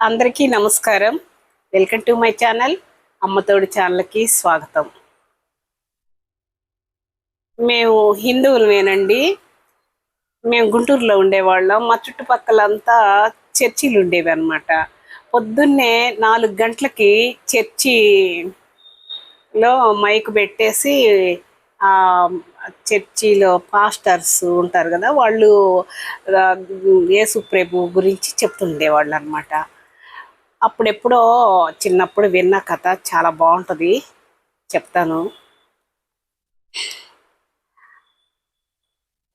అందరికీ నమస్కారం. Welcome to my channel. అమ్మతోడి ఛానల్కి స్వాగతం. మేము హిందువులమేనండి. మేము గుంటూరులో ఉండేవాళ్ళం. మా చుట్టుపక్కలంతా చర్చిలు ఉండేవి అనమాట పొద్దున్నే నాలుగు గంటలకి చర్చిలో మైక్ పెట్టేసి ఆ చర్చిలో పాస్టర్స్ ఉంటారు కదా వాళ్ళు ఆ, యేసు ప్రభు గురించి చెప్తుండేవాళ్ళు అనమాట అప్పుడెప్పుడో చిన్నప్పుడు విన్న కథ చాలా బాగుంటుంది. చెప్తాను.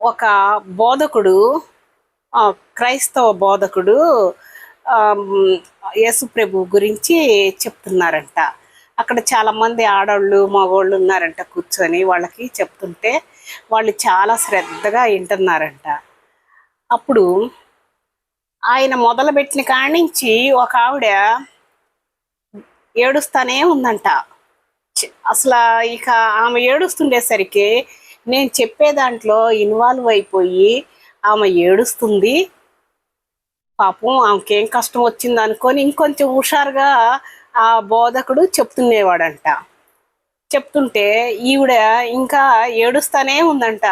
ఒక బోధకుడు క్రైస్తవ బోధకుడు యేసుప్రభు గురించి చెప్తున్నారంట. అక్కడ చాలామంది ఆడవాళ్ళు మగవాళ్ళు ఉన్నారంట కూర్చొని వాళ్ళకి చెప్తుంటే వాళ్ళు చాలా శ్రద్ధగా వింటున్నారంట. అప్పుడు ఆయన మొదలుపెట్టిన కాడి నుంచి ఒక ఆవిడ ఏడుస్తానే ఉందంట. అసలు ఇక ఆమె ఏడుస్తుండేసరికి నేను చెప్పే దాంట్లో ఇన్వాల్వ్ అయిపోయి ఆమె ఏడుస్తుంది. పాపం ఆమెకేం కష్టం వచ్చింది అనుకొని ఇంకొంచెం హుషారుగా ఆ బోధకుడు చెప్తుండేవాడంట. చెప్తుంటే ఈవిడ ఇంకా ఏడుస్తానే ఉందంట.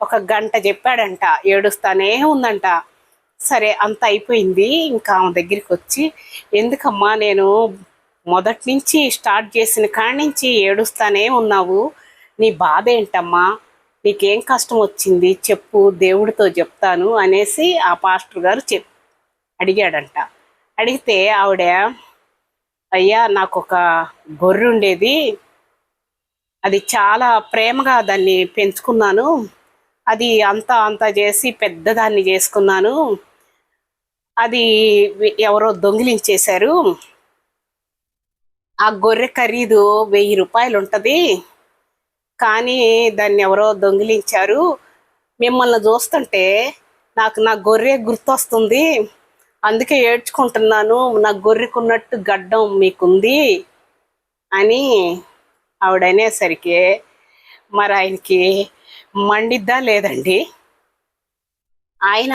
ఒక గంట చెప్పాడంట ఏడుస్తానే ఉందంట. సరే అంత అయిపోయింది. ఇంకా ఆమె దగ్గరికి వచ్చి ఎందుకమ్మా నేను మొదటి నుంచి స్టార్ట్ చేసిన కాడి నుంచి ఏడుస్తానే ఉన్నావు. నీ బాధ ఏంటమ్మా? నీకేం కష్టం వచ్చింది? చెప్పు దేవుడితో చెప్తాను అనేసి ఆ పాస్టర్ గారు చెప్ అడిగాడంట. అడిగితే ఆవిడ అయ్యా నాకు ఒక గొర్రె ఉండేది. అది చాలా ప్రేమగా దాన్ని పెంచుకున్నాను. అది అంతా అంతా చేసి పెద్దదాన్ని చేసుకున్నాను. అది ఎవరో దొంగిలించేశారు ఆ గొర్రె ఖరీదు వెయ్యి రూపాయలు ఉంటుంది. కానీ దాన్ని ఎవరో దొంగిలించారు. మిమ్మల్ని చూస్తుంటే నాకు నా గొర్రె గుర్తొస్తుంది. అందుకే ఏడ్చుకుంటున్నాను. నా గొర్రెకున్నట్టు గడ్డం మీకుంది అని ఆవిడ అనేసరికి మరి ఆయనకి మండిద్దా లేదండి? ఆయన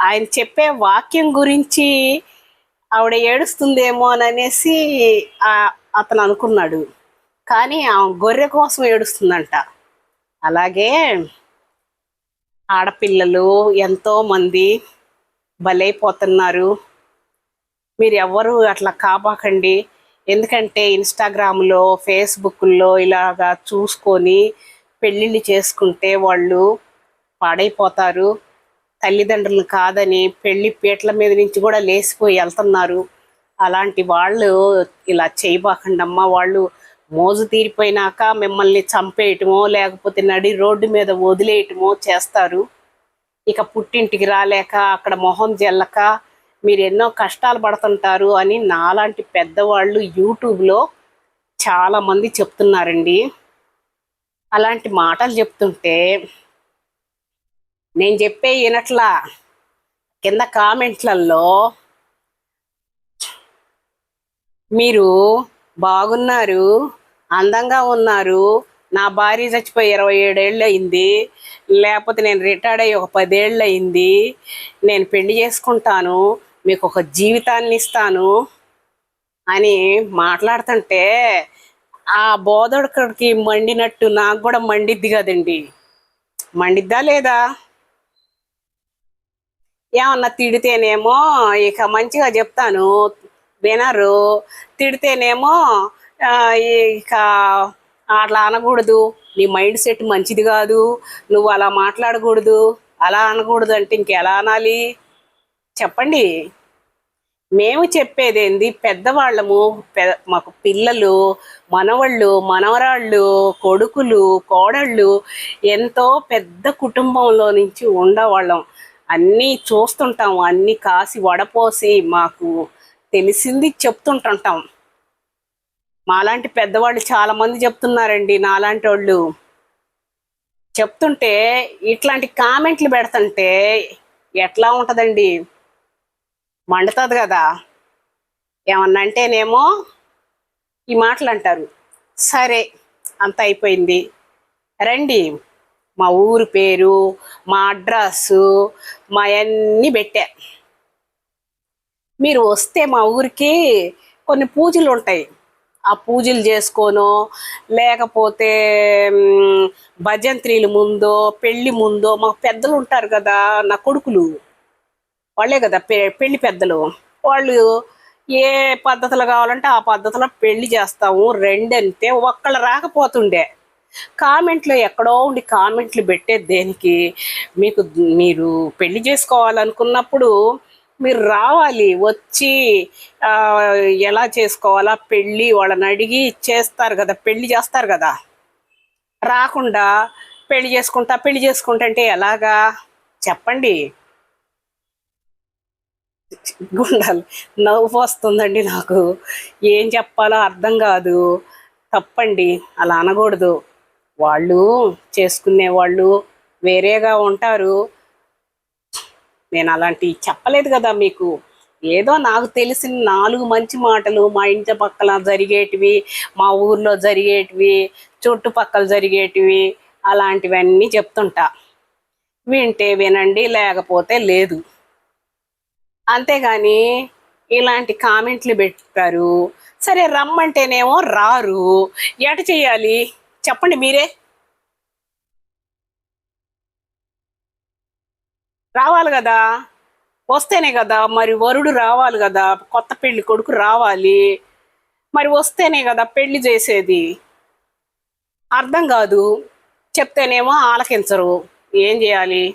ఆయన చెప్పే వాక్యం గురించి ఆవిడ ఏడుస్తుందేమో అని అనేసి అతను అనుకున్నాడు. కానీ ఆ గొర్రె కోసం ఏడుస్తుందంట. అలాగే ఆడపిల్లలు ఎంతో మంది బలైపోతున్నారు. మీరు ఎవరు అట్లా కాపాకండి. ఎందుకంటే ఇన్స్టాగ్రామ్లో ఫేస్బుక్లో ఇలాగా చూసుకొని పెళ్ళిళ్ళు చేసుకుంటే వాళ్ళు పాడైపోతారు. తల్లిదండ్రులు కాదని పెళ్ళి పీటల మీద నుంచి కూడా లేచిపోయి వెళ్తున్నారు. అలాంటి వాళ్ళు ఇలా చేయబాకండమ్మా. వాళ్ళు మోజు తీరిపోయినాక మిమ్మల్ని చంపేయటమో లేకపోతే నడి రోడ్డు మీద వదిలేయటమో చేస్తారు. ఇక పుట్టింటికి రాలేక అక్కడ మొహం జల్లక మీరు ఎన్నో కష్టాలు పడుతుంటారు అని నాలాంటి పెద్దవాళ్ళు యూట్యూబ్లో చాలామంది చెప్తున్నారండి. అలాంటి మాటలు చెప్తుంటే నేను చెప్పే వినట్లా కింద కామెంట్లలో మీరు బాగున్నారు అందంగా ఉన్నారు నా భార్య చచ్చిపోయి ఇరవై ఏడేళ్ళు అయింది లేకపోతే నేను రిటైర్డ్ అయ్యి ఒక పదేళ్ళు అయింది నేను పెళ్ళి చేసుకుంటాను మీకు ఒక జీవితాన్ని ఇస్తాను అని మాట్లాడుతుంటే ఆ బోధకుడికి మండినట్టు నాకు కూడా మండిద్ది కదండి. మండిద్దా లేదా? ఏమన్నా తిడితేనేమో ఇక మంచిగా చెప్తాను. వినరు. తిడితేనేమో ఇక అట్లా అనకూడదు. నీ మైండ్ సెట్ మంచిది కాదు. నువ్వు అలా మాట్లాడకూడదు. అలా అనకూడదు అంటే ఇంకెలా అనాలి? చెప్పండి. మేము చెప్పేదేంది పెద్దవాళ్ళము పె మాకు పిల్లలు మనవళ్ళు మనవరాళ్ళు కొడుకులు కోడళ్ళు ఎంతో పెద్ద కుటుంబంలో నుంచి ఉండేవాళ్ళం. అన్నీ చూస్తుంటాం అన్నీ కాసి వడపోసి మాకు తెలిసింది చెప్తుంటుంటాం. మాలాంటి పెద్దవాళ్ళు చాలామంది చెప్తున్నారండి నాలాంటి వాళ్ళు చెప్తుంటే ఇట్లాంటి కామెంట్లు పెడుతుంటే ఎట్లా ఉంటుందండి? మండుతుంది కదా. ఏమన్నా అంటేనేమో ఈ మాటలు అంటారు సరే అంత అయిపోయింది. రండి. మా ఊరు పేరు మా అడ్రస్సు మా అన్నీ పెట్టా. మీరు వస్తే మా ఊరికి కొన్ని పూజలు ఉంటాయి. ఆ పూజలు చేసుకోనో లేకపోతే మ్, భజంత్రీలు ముందో పెళ్ళి ముందో మాకు పెద్దలు ఉంటారు కదా నా కొడుకులు. వాళ్ళే కదా పె పెళ్ళి పెద్దలు. వాళ్ళు ఏ పద్ధతులు కావాలంటే ఆ పద్ధతిలో పెళ్ళి చేస్తాము రెండంతే ఒక్కళ్ళు రాకపోతుండే. కామెంట్లో ఎక్కడో ఉండి కామెంట్లు పెట్టే దేనికి మీకు మీరు పెళ్ళి చేసుకోవాలనుకున్నప్పుడు మీరు రావాలి వచ్చి ఎలా చేసుకోవాలా పెళ్ళి వాళ్ళని అడిగి చేస్తారు కదా పెళ్ళి చేస్తారు కదా. రాకుండా పెళ్ళి చేసుకుంటా పెళ్ళి చేసుకుంటా అంటే ఎలాగా? చెప్పండి. గుండాలి. నవ్వు వస్తుందండి నాకు. ఏం చెప్పాలో అర్థం కాదు. తప్పండి అలా అనకూడదు. వాళ్ళు చేసుకునే వాళ్ళు వేరేగా ఉంటారు. నేను అలాంటివి చెప్పలేదు కదా మీకు. ఏదో నాకు తెలిసిన నాలుగు మంచి మాటలు మా ఇంటి పక్కల జరిగేటివి మా ఊర్లో జరిగేటివి చుట్టుపక్కల జరిగేటివి అలాంటివన్నీ చెప్తుంటా. వింటే వినండి లేకపోతే లేదు. అంతేగాని ఇలాంటి కామెంట్లు పెట్టారు. సరే రమ్మంటేనేమో రారు. ఎట చేయాలి? చెప్పండి మీరే. రావాలి కదా. వస్తేనే కదా. మరి వరుడు రావాలి కదా. కొత్త పెళ్ళి కొడుకు రావాలి. మరి వస్తేనే కదా పెళ్ళి చేసేది. అర్థం కాదు. చెప్తేనేమో ఆలకించరు. ఏం చేయాలి?